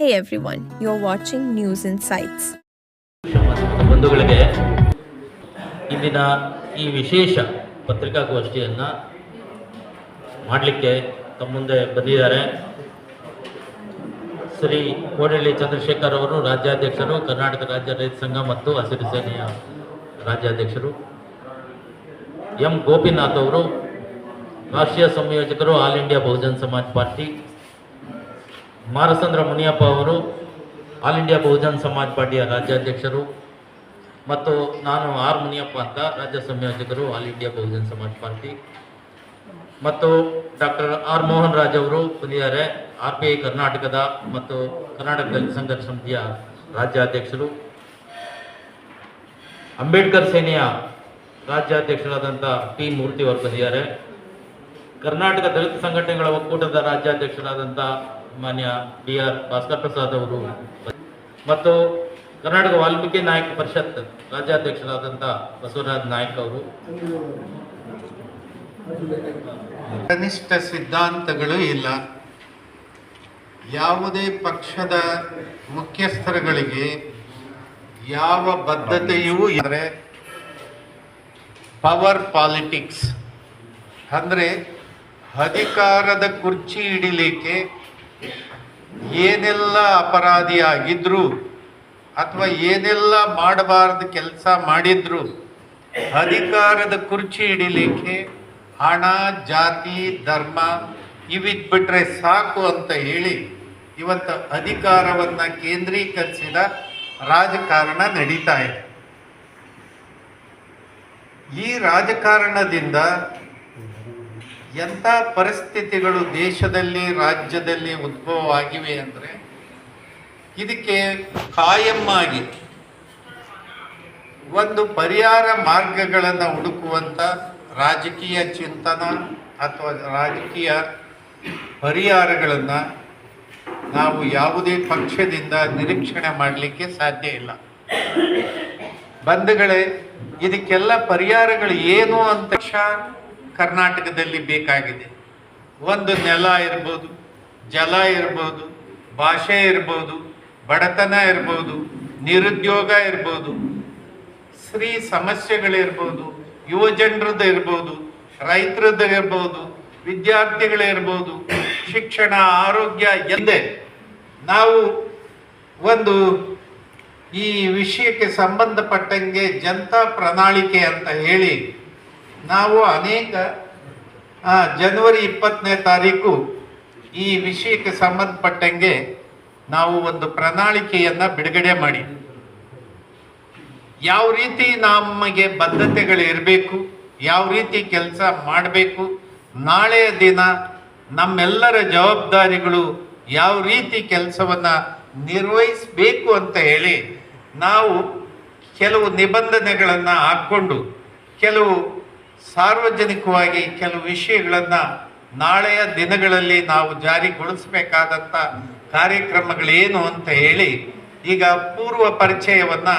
Hey everyone, you're watching News Insights. ಸೈಟ್ಸ್ ಬಂಧುಗಳಿಗೆ ಇಂದಿನ ಈ ವಿಶೇಷ ಪತ್ರಿಕಾಗೋಷ್ಠಿಯನ್ನು ಮಾಡಲಿಕ್ಕೆ ತಮ್ಮ ಮುಂದೆ ಬಂದಿದ್ದಾರೆ. ಶ್ರೀ ಕೋಡಳ್ಳಿ ಚಂದ್ರಶೇಖರ್ ಅವರು ರಾಜ್ಯಾಧ್ಯಕ್ಷರು ಕರ್ನಾಟಕ ರಾಜ್ಯ ರೈತ ಸಂಘ ಮತ್ತು ಹಸಿರು ಸೇನೆಯ ರಾಜ್ಯಾಧ್ಯಕ್ಷರು. ಎಂ. ಗೋಪಿನಾಥ್ ಅವರು ರಾಷ್ಟ್ರೀಯ ಸಂಯೋಜಕರು all India Bahujan Samaj party Marasandra Muniyappa ಅವರು ಆಲ್ ಇಂಡಿಯಾ ಬಹುಜನ್ ಸಮಾಜ್ ಪಾರ್ಟಿಯ ರಾಜ್ಯಾಧ್ಯಕ್ಷರು ಮತ್ತು ನಾನು ಆರ್ ಮುನಿಯಪ್ಪ ಅಂತ ರಾಜ್ಯ ಸಂಯೋಜಕರು all India Bahujan Samaj party. ಮತ್ತು ಡಾಕ್ಟರ್ ಆರ್ ಮೋಹನ್ ರಾಜ್ ಅವರು ಬಂದಿದ್ದಾರೆ ಆರ್ ಪಿ ಐ ಕರ್ನಾಟಕದ ಮತ್ತು ಕರ್ನಾಟಕ ದಲಿತ ಸಂಘರ್ಷ ಸಮಿತಿಯ ರಾಜ್ಯಾಧ್ಯಕ್ಷರು. ಅಂಬೇಡ್ಕರ್ ಸೇನೆಯ ರಾಜ್ಯಾಧ್ಯಕ್ಷರಾದಂಥ ಪಿ ಮೂರ್ತಿ ಅವರು ಬಂದಿದ್ದಾರೆ ಕರ್ನಾಟಕ ದಲಿತ ಸಂಘಟನೆಗಳ ಒಕ್ಕೂಟದ ರಾಜ್ಯಾಧ್ಯಕ್ಷರಾದಂಥ ಮಾನ್ಯ ಡಿ ಆರ್ ಭಾಸ್ಕರ್ ಪ್ರಸಾದ್ ಅವರು. ಮತ್ತು ಕರ್ನಾಟಕ ವಾಲ್ಮೀಕಿ ನಾಯಕ ಪರಿಷತ್ ರಾಜ್ಯಾಧ್ಯಕ್ಷರಾದಂಥ ಬಸವರಾಜ್ ನಾಯಕ್ ಅವರು. ಕನಿಷ್ಠ ಸಿದ್ಧಾಂತಗಳು ಇಲ್ಲ. ಯಾವುದೇ ಪಕ್ಷದ ಮುಖ್ಯಸ್ಥರುಗಳಿಗೆ ಯಾವ ಬದ್ಧತೆಯೂ ಇದ್ದರೆ ಪವರ್ ಪಾಲಿಟಿಕ್ಸ್ ಅಂದರೆ ಅಧಿಕಾರದ ಕುರ್ಚಿ ಹಿಡಿಲಿಕ್ಕೆ ಏನೆಲ್ಲ ಅಪರಾಧಿಯಾಗಿದ್ರು ಅಥವಾ ಏನೆಲ್ಲ ಮಾಡಬಾರ್ದು ಕೆಲಸ ಮಾಡಿದ್ರು, ಅಧಿಕಾರದ ಕುರ್ಚಿ ಹಿಡಿಲಿಕ್ಕೆ ಹಣ, ಜಾತಿ, ಧರ್ಮ ಇವಿದ್ಬಿಟ್ರೆ ಸಾಕು ಅಂತ ಹೇಳಿ ಇವತ್ತು ಅಧಿಕಾರವನ್ನು ಕೇಂದ್ರೀಕರಿಸಿದ ರಾಜಕಾರಣ ನಡೀತಾ ಇದೆ. ಈ ರಾಜಕಾರಣದಿಂದ ಎಂಥ ಪರಿಸ್ಥಿತಿಗಳು ದೇಶದಲ್ಲಿ, ರಾಜ್ಯದಲ್ಲಿ ಉದ್ಭವ ಆಗಿವೆ ಅಂದರೆ ಇದಕ್ಕೆ ಕಾಯಮ್ಮಾಗಿ ಒಂದು ಪರಿಹಾರ ಮಾರ್ಗಗಳನ್ನು ಹುಡುಕುವಂಥ ರಾಜಕೀಯ ಚಿಂತನ ಅಥವಾ ರಾಜಕೀಯ ಪರಿಹಾರಗಳನ್ನು ನಾವು ಯಾವುದೇ ಪಕ್ಷದಿಂದ ನಿರೀಕ್ಷಣೆ ಮಾಡಲಿಕ್ಕೆ ಸಾಧ್ಯ ಇಲ್ಲ. ಬಂಧುಗಳೇ, ಇದಕ್ಕೆಲ್ಲ ಪರಿಹಾರಗಳು ಏನು ಅಂತ ಕರ್ನಾಟಕದಲ್ಲಿ ಬೇಕಾಗಿದೆ. ಒಂದು ನೆಲ ಇರ್ಬೋದು, ಜಲ ಇರ್ಬೋದು, ಭಾಷೆ ಇರ್ಬೋದು, ಬಡತನ ಇರ್ಬೋದು, ನಿರುದ್ಯೋಗ ಇರ್ಬೋದು, ಸ್ತ್ರೀ ಸಮಸ್ಯೆಗಳಿರ್ಬೋದು ಯುವ ಜನರದ್ದು ಇರ್ಬೋದು, ರೈತರದ್ದು ಇರ್ಬೋದು ವಿದ್ಯಾರ್ಥಿಗಳಿರ್ಬೋದು ಶಿಕ್ಷಣ, ಆರೋಗ್ಯ ಎಂದೇ ನಾವು ಒಂದು ಈ ವಿಷಯಕ್ಕೆ ಸಂಬಂಧಪಟ್ಟಂಗೆ ಜನತಾ ಪ್ರಣಾಳಿಕೆ ಅಂತ ಹೇಳಿ ನಾವು ಅನೇಕ ಜನವರಿ ಇಪ್ಪತ್ತನೇ ತಾರೀಕು ಈ ವಿಷಯಕ್ಕೆ ಸಂಬಂಧಪಟ್ಟಂಗೆ ನಾವು ಒಂದು ಪ್ರಣಾಳಿಕೆಯನ್ನು ಬಿಡುಗಡೆ ಮಾಡಿ. ಯಾವ ರೀತಿ ನಮಗೆ ಬದ್ಧತೆಗಳು ಇರಬೇಕು, ಯಾವ ರೀತಿ ಕೆಲಸ ಮಾಡಬೇಕು, ನಾಳೆಯ ದಿನ ನಮ್ಮೆಲ್ಲರ ಜವಾಬ್ದಾರಿಗಳು ಯಾವ ರೀತಿ ಕೆಲಸವನ್ನು ನಿರ್ವಹಿಸಬೇಕು ಅಂತ ಹೇಳಿ ನಾವು ಕೆಲವು ನಿಬಂಧನೆಗಳನ್ನು ಹಾಕ್ಕೊಂಡು, ಕೆಲವು ಸಾರ್ವಜನಿಕವಾಗಿ ಕೆಲವು ವಿಷಯಗಳನ್ನು ನಾಳೆಯ ದಿನಗಳಲ್ಲಿ ನಾವು ಜಾರಿಗೊಳಿಸಬೇಕಾದಂಥ ಕಾರ್ಯಕ್ರಮಗಳೇನು ಅಂತ ಹೇಳಿ ಈಗ ಪೂರ್ವ ಪರಿಚಯವನ್ನು